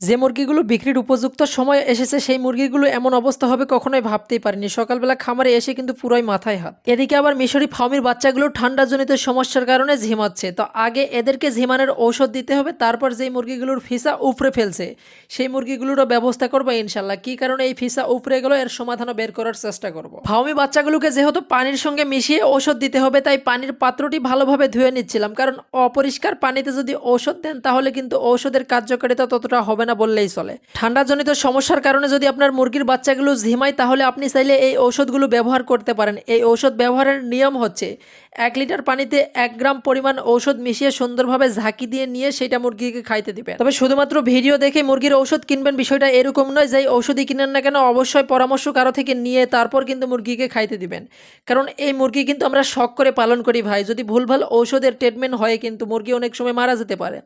যে মুরগিগুলো বিক্রির উপযুক্ত সময় এসেছে, সেই মুরগিগুলো এমন অবস্থা হবে কখনোই ভাবতেই পারিনি। সকালবেলা খামারে এসে কিন্তু পুরোই মাথায় হাত। এদিকে আবার মিশরি ফার্মির বাচ্চাগুলো ঠান্ডাজনিত সমস্যার কারণে ঝিমাচ্ছে। তো আগে এদেরকে ঝিমানোর ঔষধ দিতে হবে, তারপর যেই মুরগিগুলোর ফিসা উপরে ফেলছে, সেই মুরগিগুলোরও ব্যবস্থা করব ইনশাল্লাহ। কি কারণে এই ফিসা উপরে গেলো, এর সমাধানও বের করার চেষ্টা করব। ফার্মি বাচ্চাগুলোকে যেহেতু পানির সঙ্গে মিশিয়ে ঔষধ দিতে হবে, তাই পানির পাত্রটি ভালোভাবে ধুয়ে নিচ্ছিলাম। কারণ অপরিষ্কার পানিতে যদি ঔষধ দেন, তাহলে কিন্তু ঔষধের কার্যকারিতা ততটা হবে না বললেই চলে। ঠান্ডাজনিত সমস্যার কারণে যদি আপনার মুরগির বাচ্চাগুলো ঝিমায়, তাহলে আপনি চাইলে এই ঔষধগুলো ব্যবহার করতে পারেন। এই ঔষধ ব্যবহারের নিয়ম হচ্ছে এক লিটার পানিতে এক গ্রাম পরিমাণ ঔষধ মিশিয়ে সুন্দরভাবে ঝাঁকি দিয়ে নিয়ে সেটা মুরগিকে খাইতে দিবেন তবে শুধুমাত্র ভিডিও দেখে মুরগির ঔষধ কিনবেন বিষয়টা এরকম নয় যে ঔষধই কিনেন না কেন, অবশ্যই পরামর্শ কারও থেকে নিয়ে তারপর কিন্তু মুরগিকে খাইতে দিবেন। কারণ এই মুরগি কিন্তু আমরা শখ করে পালন করি ভাই, যদি ভুলভাল ঔষধের ট্রিটমেন্ট হয় কিন্তু মুরগি অনেক সময় মারা যেতে পারে।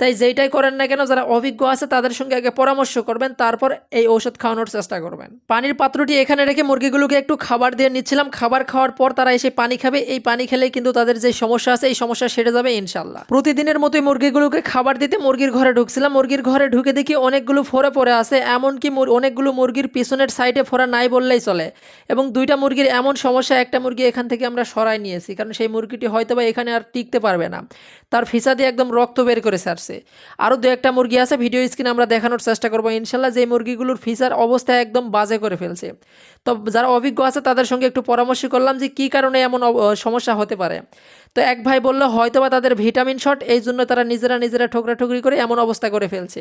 তাই যেইটাই করেন না কেন, যারা অভিজ্ঞ আছে তাদের সঙ্গে আগে পরামর্শ করবেন, তারপর এই ঔষধ খাওয়ানোর চেষ্টা করবেন। পানির পাত্রটি এখানে রেখে মুরগিগুলোকে একটু খাবার দিয়ে নিচ্ছিলাম। খাবার খাওয়ার পর তারা এসে পানি খাবে। এই পানি খেলেই কিন্তু তাদের যে সমস্যা আছে, এই সমস্যা সেরে যাবে ইনশাল্লাহ প্রতিদিনের মতোই মুরগিগুলোকে খাবার দিতে মুরগির ঘরে ঢুকছিলাম। মুরগির ঘরে ঢুকে দেখি অনেকগুলো ফোরে পড়ে আছে, এমনকি অনেকগুলো মুরগির পিছনের সাইডে ফোরা নাই বললেই চলে। এবং দুইটা মুরগির এমন সমস্যা, একটা মুরগি এখান থেকে আমরা সরাই নিয়েছি, কারণ সেই মুরগিটি হয়তো বা এখানে আর টিকতে পারবে না। তার ফিসা দিয়ে একদম রক্ত বের করে ছাড়ছে। আরও দু একটা মুরগি আছে, ভিডিও স্ক্রিনে আমরা দেখানোর চেষ্টা করব ইনশাল্লাহ যে মুরগিগুলোর ফিসার অবস্থা একদম বাজে করে ফেলছে। তো যারা অভিজ্ঞ আছে তাদের সঙ্গে একটু পরামর্শ করলাম যে কী কারণে এমন সমস্যা হতে পারে। তো এক ভাই বলল হয়তো বা তাদের ভিটামিন শট, এই জন্য তারা নিজেরা নিজেরা ঠোকরা ঠুকরি করে এমন অবস্থা করে ফেলছে।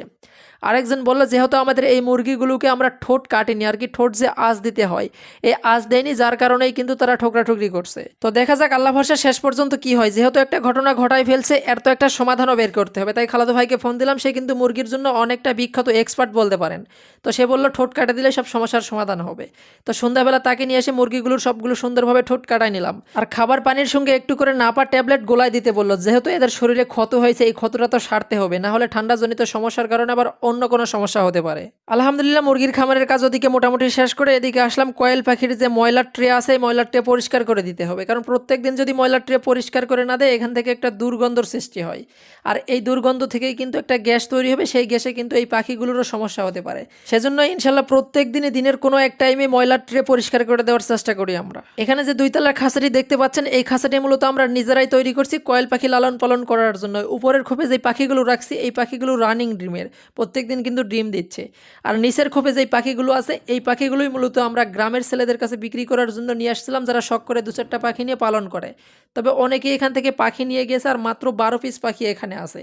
আরেকজন বলল যেহেতু আমাদের এই মুরগিগুলোকে আমরা ঠোঁট কাটিনি, আর কি ঠোঁট যে আঁচ দিতে হয়, এই আঁচ দেয়নি, যার কারণেই কিন্তু তারা ঠোকরা ঠুকরি করছে। তো দেখা যাক, আল্লাহ ভরসা শেষ পর্যন্ত কি হয়। যেহেতু একটা ঘটনা ঘটাই ফেলছে, এর তো একটা সমাধানও বের করতে হবে। তাই খালাদু ভাইকে ফোন দিলাম, সে কিন্তু মুরগির জন্য অনেকটা বিখ্যাত এক্সপার্ট বলতে পারেন। তো সে বলল, ঠোঁট কাটা দিলে সব সমস্যার সমাধান হবে। তো সন্ধ্যাবেলা তাকে নিয়ে এসে মুরগিগুলোর সবগুলো সুন্দরভাবে ঠোঁট কাটাই নিলাম। আর খাবার পানির সঙ্গে একটু করে নাপা ট্যাবলেট গোলায় দিতে বলল, যেহেতু এদের শরীরে ক্ষত হয়েছে, এই ক্ষতটা তো সারতে হবে, না হলে ঠান্ডাজনিত সমস্যার কারণে আবার অন্য কোনো সমস্যা হতে পারে। আলহামদুলিল্লাহ, মুরগির খামারের কাজ ওদিকে মোটামুটি শেষ করে এদিকে আসলাম, কয়েল পাখির যে ময়লার ট্রে আছে ময়লার ট্রে পরিষ্কার করে দিতে হবে। কারণ প্রত্যেক দিন যদি ময়লার ট্রে পরিষ্কার করে না দেয়, এখান থেকে একটা দুর্গন্ধর সৃষ্টি হয়। আর এই দুর্গন্ধ থেকেই কিন্তু একটা গ্যাস তৈরি হবে, সেই গ্যাসে কিন্তু এই পাখিগুলোরও সমস্যা হতে পারে। সেজন্য ইনশাল্লাহ প্রত্যেক দিনে দিনের কোনো এক টাইমে ময়লার ট্রে পরিষ্কার করে দেওয়ার চেষ্টা করি আমরা। এখানে যে দুইতলার খাঁচাটি দেখতে পাচ্ছেন, এই খাঁচাটি মূলত আমরা নিজেরাই তৈরি করছি কয়েল পাখি লালন পালন করার জন্য। উপরের খোপে যে পাখিগুলো রাখছি, এই পাখিগুলো রানিং ডিমের। প্রত্যেক দিন কিন্তু ডিম দিচ্ছে। আর নিচের খোপে যেই পাখিগুলো আছে, এই পাখিগুলোই মূলত আমরা গ্রামের ছেলেদের কাছে বিক্রি করার জন্য নিয়ে আসছিলাম, যারা শখ করে দু চারটা পাখি নিয়ে পালন করে। তবে অনেকে এখান থেকে পাখি নিয়ে গেছে আর মাত্র বারো পিস পাখি এখানে আছে।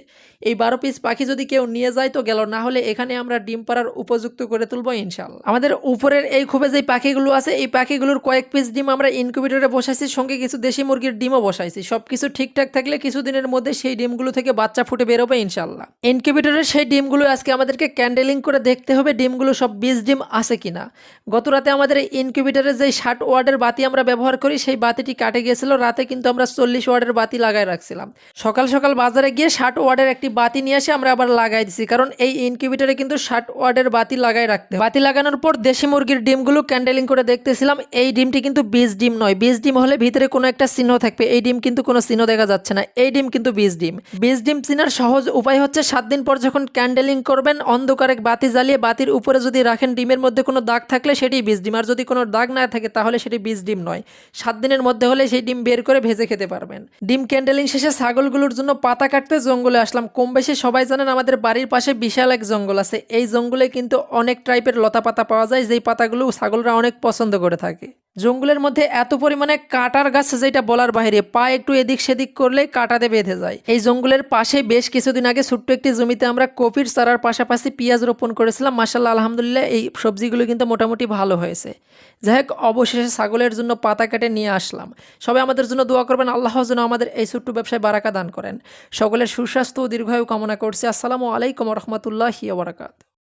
এই বারো পিস পাখি যদি কেউ নিয়ে যায় তো গেল, না হলে এখানে আমরা ডিম পাড়ার উপযুক্ত করে তুলবো ইনশাল্লাহ আমাদের উপরের এই খোপে যে পাখিগুলো আছে, এই পাখিগুলোর কয়েক পিস ডিম আমরা ইনকিউবেটরে বসাইছি, সঙ্গে কিছু দেশি মুরগির ডিমও বসাইছি। সব কিছু ঠিকঠাক থাকলে কিছুদিনের মধ্যে সেই ডিমগুলো থেকে বাচ্চা ফুটে বেরোবে ইনশাল্লাহ ইনকিউবেটরের সেই ডিমগুলো আজকে আমাদেরকে ক্যান্ডেলিং করে দেখতে হবে ডিমগুলো সব বীজ ডিম আছে কিনা। গত রাতে আমাদের ইনকিউবেটরের যে ষাট ওয়ার্ডের বাতি আমরা ব্যবহার করি, সেই বাতিটি কাটে গিয়েছিল। রাতে কিন্তু আমরা চল্লিশ ওয়ার্ডের বাতি লাগাই রাখছিলাম। সকাল সকাল বাজারে গিয়ে ষাট ওয়ার্ডের একটি বাতি নিয়ে এসে আমরা আবার লাগাই দিছি। কারণ এই ইনকিউবেটরে কিন্তু ষাট ওয়ার্ডের বাতি লাগাই রাখতে বাতি লাগানোর পর দেশি মুরগির ডিমগুলো ক্যান্ডেলিং করে দেখতেছিলাম। এই ডিমটি কিন্তু বীজ ডিম নয়। বীজ ডিম হলে ভিতরে কোনো একটা চিহ্ন থাকবে। এই ডিম কিন্তু কোনো চিহ্ন দেখা যাচ্ছে না। এই ডিম কিন্তু বীজ ডিম। বীজ ডিম চিনার সহজ উপায় হচ্ছে সাত দিন পর যখন ক্যান্ডেলিং করবেন, অন্ধকারে বাতি জ্বালিয়ে বাতির উপরে যদি রাখেন, ডিমের মধ্যে কোনো দাগ থাকলে সেটি বীজ ডিম। আর যদি কোনো দাগ না থাকে, তাহলে সেটি বীজ ডিম নয়। সাত দিনের মধ্যে হলে সেই ডিম বের করে ভেজে খেতে পারবেন। ডিম ক্যান্ডেলিং শেষে ছাগলগুলোর জন্য পাতা কাটতে জঙ্গলে আসলাম। কম বেশি সবাই জানেন আমাদের বাড়ির পাশে বিশাল এক জঙ্গল আছে। এই জঙ্গলে কিন্তু অনেক টাইপের লতা পাতা পাওয়া যায়, যেই পাতাগুলো ছাগলরা অনেক পছন্দ করে থাকে। জঙ্গলের মধ্যে এত পরিমাণে কাটার গাছ যেটা বলার বাইরে, পা একটু এদিক সেদিক করলে কাটাতে বেঁধে যায়। এই জঙ্গলের পাশে বেশ কিছুদিন আগে ছোট্ট একটি জমিতে আমরা কপির চারার পাশাপাশি পেঁয়াজ রোপণ করেছিলাম। মাসাল্লাহ আলহামদুলিল্লাহ এই সবজিগুলো কিন্তু মোটামুটি ভালো হয়েছে। যাই হোক, অবশেষে ছাগলের জন্য পাতা কেটে নিয়ে আসলাম। সবাই আমাদের জন্য দোয়া করবেন, আল্লাহ যেন আমাদের এই ছোট্ট ব্যবসায় বারাকা দান করেন। সকলের সুস্বাস্থ্য ও দীর্ঘায়ু কামনা করছি। আসসালামু আলাইকুম রহমতুল্লাহি বারাকাত